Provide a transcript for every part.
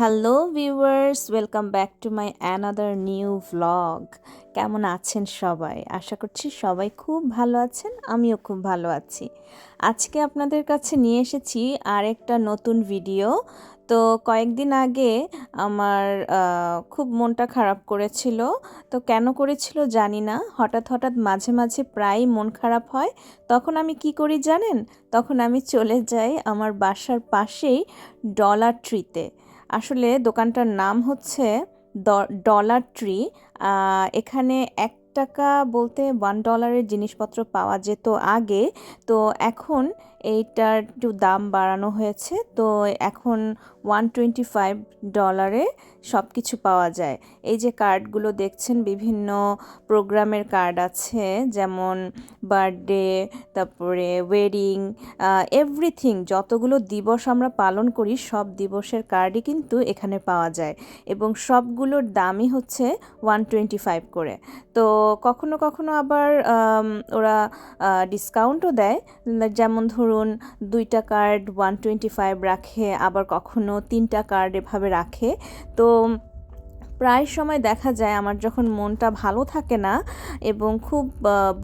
Hello viewers welcome back to my another new vlog কেমন আছেন সবাই? আশা করছি সবাই খুব ভালো আছেন, আমিও খুব ভালো আছি। আজকে আপনাদের কাছে নিয়ে এসেছি আর একটা নতুন ভিডিও তো কয়েকদিন আগে আমার খুব মনটা খারাপ করেছিল। তো কেন করেছিল জানি না। হঠাৎ হঠাৎ মাঝে মাঝে প্রায় মন খারাপ হয়। তখন আমি কি করি জানেন? তখন আমি চলে যাই আমার বাসার পাশেই ডলার ট্রিতে। আসলে দোকানটার নাম হচ্ছে ডলার ট্রি এখানে এক টাকা বলতে ওয়ান ডলারের জিনিসপত্র পাওয়া যেত আগে। তো এখন এইটার একটু দাম বাড়ানো হয়েছে। তো এখন ওয়ান টোয়েন্টি ফাইভ ডলারে সব কিছু পাওয়া যায়। এই যে কার্ডগুলো দেখছেন, বিভিন্ন প্রোগ্রামের কার্ড আছে, যেমন বার্থডে তারপরে ওয়েডিং এভরিথিং যতগুলো দিবস আমরা পালন করি, সব দিবসের কার্ডই কিন্তু এখানে পাওয়া যায়। এবং সবগুলোর দামই হচ্ছে ওয়ান টোয়েন্টি ফাইভ করে। তো কখনো কখনো আবার ওরা ডিসকাউন্টও দেয়। যেমন ধরুন দুইটা কার্ড ওয়ান টোয়েন্টি ফাইভ রাখে আবার কখনো তিনটা কার্ড এভাবে রাখে। তো প্রায় সময় দেখা যায় আমার যখন মনটা ভালো থাকে না এবং খুব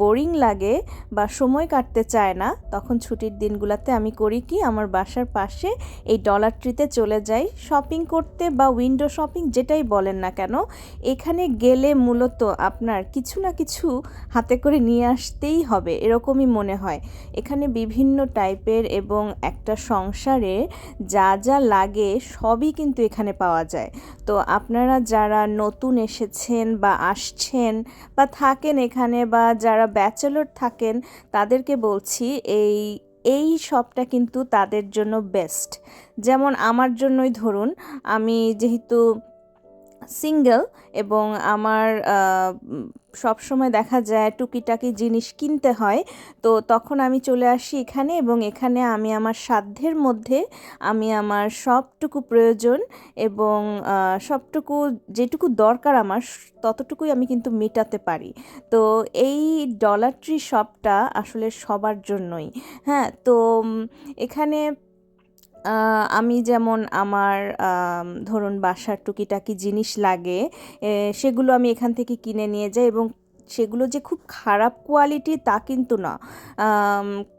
বোরিং লাগে বা সময় কাটতে চায় না, তখন ছুটির দিনগুলোতে আমি করি কি, আমার বাসার পাশে এই ডলার ট্রিতে চলে যাই। শপিং করতে বা উইন্ডো শপিং যেটাই বলেন না কেন, এখানে গেলে মূলত আপনার কিছু না কিছু হাতে করে নিয়ে আসতেই হবে, এরকমই মনে হয়। এখানে বিভিন্ন টাইপের এবং একটা সংসারে যা যা লাগে সবই কিন্তু এখানে পাওয়া যায়। তো আপনারা যারা নতুন এসেছেন বা আসছেন বা থাকেন এখানে বা যারা ব্যাচেলর থাকেন, তাদেরকে বলছি এই এই সবটা কিন্তু তাদের জন্য বেস্ট যেমন আমার জন্যই ধরুন, আমি যেহেতু সিঙ্গেল এবং আমার সব সময় দেখা যায় টুকিটাকি জিনিস কিনতে হয়। তো তখন আমি চলে আসি এখানে এবং এখানে আমি আমার সাধ্যের মধ্যে আমি আমার সবটুকু প্রয়োজন এবং সবটুকু যেটুকু দরকার আমার ততটুকুই আমি কিন্তু মেটাতে পারি। তো এই ডলার ট্রি শপটা আসলে সবার জন্যই। হ্যাঁ তো এখানে আমি যেমন আমার ধরুন বাসার টুকিটাকি জিনিস লাগে সেগুলো আমি এখান থেকে কিনে নিয়ে যাই এবং সেগুলো যে খুব খারাপ কোয়ালিটি তা কিন্তু না।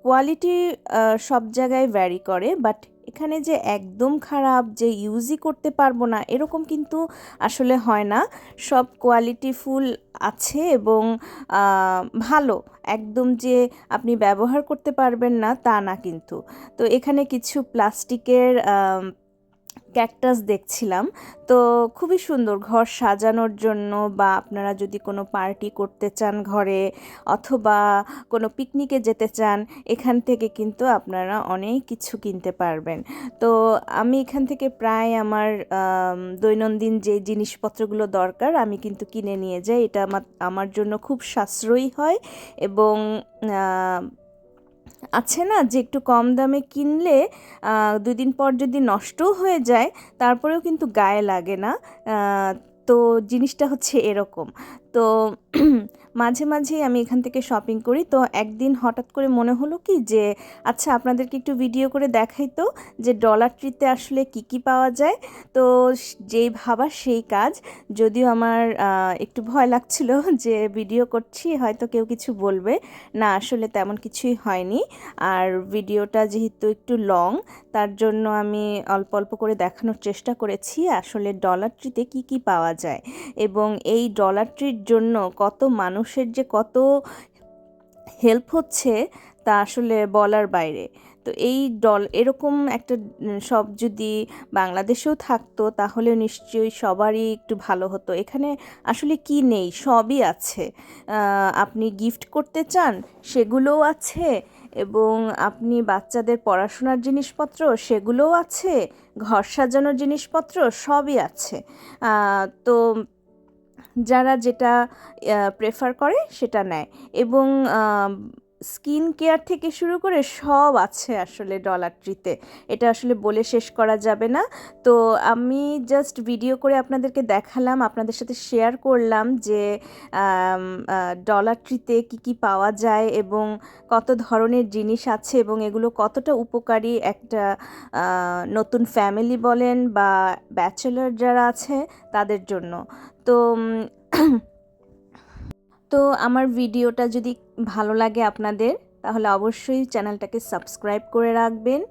কোয়ালিটি সব জায়গায় ভ্যারি করে বাট এখানে যে একদম খারাপ, যে ইউজই করতে পারব না, এরকম কিন্তু আসলে হয় না। সব কোয়ালিটি ফুল আছে এবং ভালো। একদম যে আপনি ব্যবহার করতে পারবেন না, তা না কিন্তু। তো এখানে কিছু প্লাস্টিকের ক্যাকটাস দেখছিলাম। তো খুবই সুন্দর ঘর সাজানোর জন্য বা আপনারা যদি কোনো পার্টি করতে চান ঘরে অথবা কোনো পিকনিকে যেতে চান, এখান থেকে কিন্তু আপনারা অনেক কিছু কিনতে পারবেন। তো আমি এখান থেকে প্রায় আমার দৈনন্দিন যে জিনিসপত্রগুলো দরকার, আমি কিন্তু কিনে নিয়ে যাই। এটা আমার জন্য খুব সাশ্রয়ী হয় এবং আছে না যে একটু কম দামে কিনলে দুদিন পর যদি নষ্টও হয়ে যায়, তারপরেও কিন্তু গায়ে লাগে না। তো জিনিসটা হচ্ছে এরকম। তো মাঝে মাঝেই আমি এখান থেকে শপিং করি। তো একদিন হঠাৎ করে মনে হলো কি যে আচ্ছা আপনাদেরকে একটু ভিডিও করে দেখাই তো যে ডলার ট্রিতে আসলে কি কি পাওয়া যায়। তো যেই ভাবা সেই কাজ। যদিও আমার একটু ভয় লাগছিল যে ভিডিও করছি, হয়তো কেউ কিছু বলবে। না, আসলে তেমন কিছুই হয়নি। আর ভিডিওটা যেহেতু একটু লং তার জন্য আমি অল্প অল্প করে দেখানোর চেষ্টা করেছি আসলে ডলার ট্রিতে কি কি পাওয়া যায়। এবং এই ডলার ট্রির জন্য কত মানুষের যে কত হেল্প হচ্ছে তা আসলে বলার বাইরে। তো এই ডল এরকম একটা সব যদি বাংলাদেশেও থাকতো তাহলে নিশ্চয়ই সবারই একটু ভালো হতো। এখানে আসলে কি নেই? সবই আছে। আপনি গিফট করতে চান, সেগুলোও আছে এবং আপনি বাচ্চাদের পড়াশোনার জিনিসপত্র, সেগুলোও আছে, ঘর সাজানোর জিনিসপত্র, সবই আছে। তো যারা যেটা প্রেফার করে সেটা নেয়। এবং স্কিন কেয়ার থেকে শুরু করে সব আছে আসলে ডলার ট্রিতে এটা আসলে বলে শেষ করা যাবে না। তো আমি জাস্ট ভিডিও করে আপনাদেরকে দেখালাম, আপনাদের সাথে শেয়ার করলাম যে ডলার ট্রিতে কী কী পাওয়া যায় এবং কত ধরনের জিনিস আছে এবং এগুলো কতটা উপকারী একটা নতুন ফ্যামিলি বলেন বা ব্যাচেলর যারা আছে তাদের জন্য। তো তো আমার ভিডিওটা যদি ভালো লাগে আপনাদের, তাহলে অবশ্যই চ্যানেলটাকে সাবস্ক্রাইব করে রাখবেন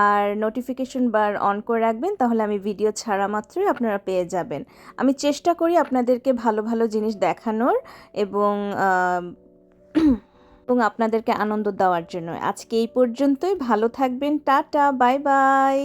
আর নোটিফিকেশন বার অন করে রাখবেন, তাহলে আমি ভিডিও ছাড়া মাত্রই আপনারা পেয়ে যাবেন। আমি চেষ্টা করি আপনাদেরকে ভালো ভালো জিনিস দেখানোর এবং এবং আপনাদেরকে আনন্দ দেওয়ার জন্য। আজকে এই পর্যন্তই, ভালো থাকবেন, টাটা, বাই বাই।